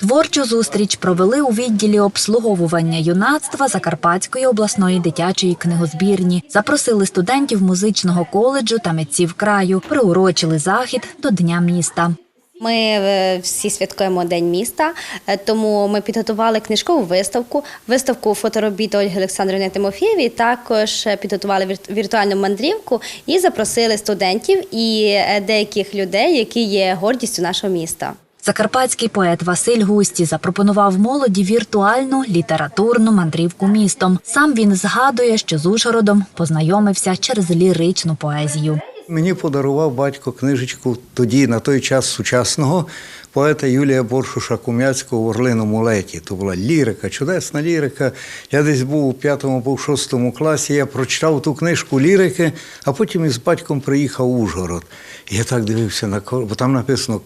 Творчу зустріч провели у відділі обслуговування юнацтва Закарпатської обласної дитячої книгозбірні. Запросили студентів музичного коледжу та митців краю, приурочили захід до Дня міста. Ми е, всі святкуємо День міста, е, тому ми підготували книжкову виставку, виставку фоторобіт Ольги Олександрівни Тимофєєвої. Також е, підготували вір- віртуальну мандрівку і запросили студентів і деяких людей, які є гордістю нашого міста. Закарпатський поет Василь Густі запропонував молоді віртуальну літературну мандрівку містом. Сам він згадує, що з Ужгородом познайомився через ліричну поезію. Мені подарував батько книжечку тоді, на той час сучасного поета Юлія Боршуша Кум'яцького в Орлиному леті. То була лірика, чудесна лірика. Я десь був у п'ятому або шостому класі. Я прочитав ту книжку лірики, а потім із батьком приїхав в Ужгород. І я так дивився на бо там написано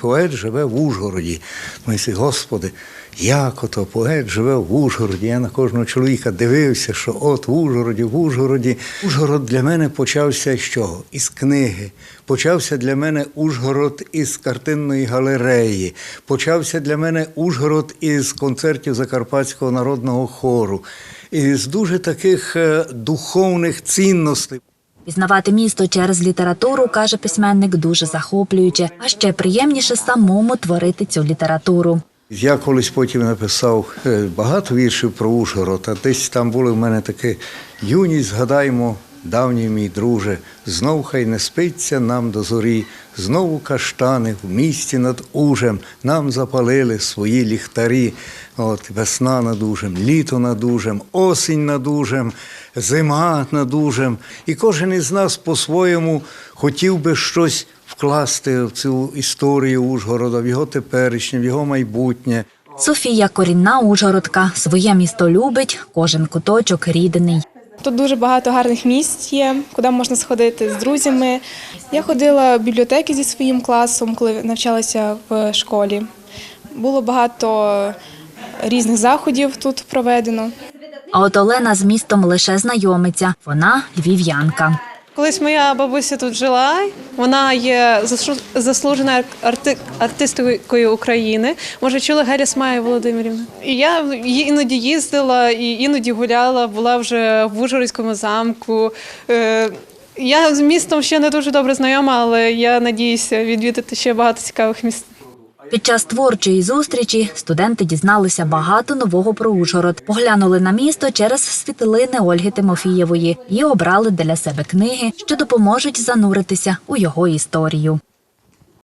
поет живе в Ужгороді. Мислі, Господи, як ото поет живе в Ужгороді. Я на кожного чоловіка дивився, що от в Ужгороді, в Ужгороді. Ужгород для мене почався з чого? Із книги. Почався для мене Ужгород із картинної галереї. Почався для мене Ужгород із концертів Закарпатського народного хору. Із дуже таких е, духовних цінностей. Пізнавати місто через літературу, каже письменник, дуже захоплююче, а ще приємніше самому творити цю літературу. Я колись потім написав е, багато віршів про Ужгород, а десь там були в мене таке юність, згадаймо, давній мій друже, знов хай не спиться нам до зорі, знову каштани в місті над ужем нам запалили свої ліхтарі. От весна над ужем, літо над ужем, осінь над ужем, зима над ужем. І кожен із нас по-своєму хотів би щось вкласти в цю історію Ужгорода, в його теперішнє, в його майбутнє. Софія корінна Ужгородка. Своє місто любить, кожен куточок рідний. Тут дуже багато гарних місць є, куди можна сходити з друзями. Я ходила в бібліотеки зі своїм класом, коли навчалася в школі. Було багато різних заходів тут проведено. А от Олена з містом лише знайомиться. Вона львів'янка. Колись моя бабуся тут жила. Вона є заслу- заслуженою арти- артисткою України. Може, чули Геля Смая Володимирівна? Я іноді їздила і іноді гуляла, була вже в Ужгородському замку. Е, Я з містом ще не дуже добре знайома, але я надіюся відвідати ще багато цікавих міст. Під час творчої зустрічі студенти дізналися багато нового про Ужгород, поглянули на місто через світлини Ольги Тимофієвої і обрали для себе книги, що допоможуть зануритися у його історію.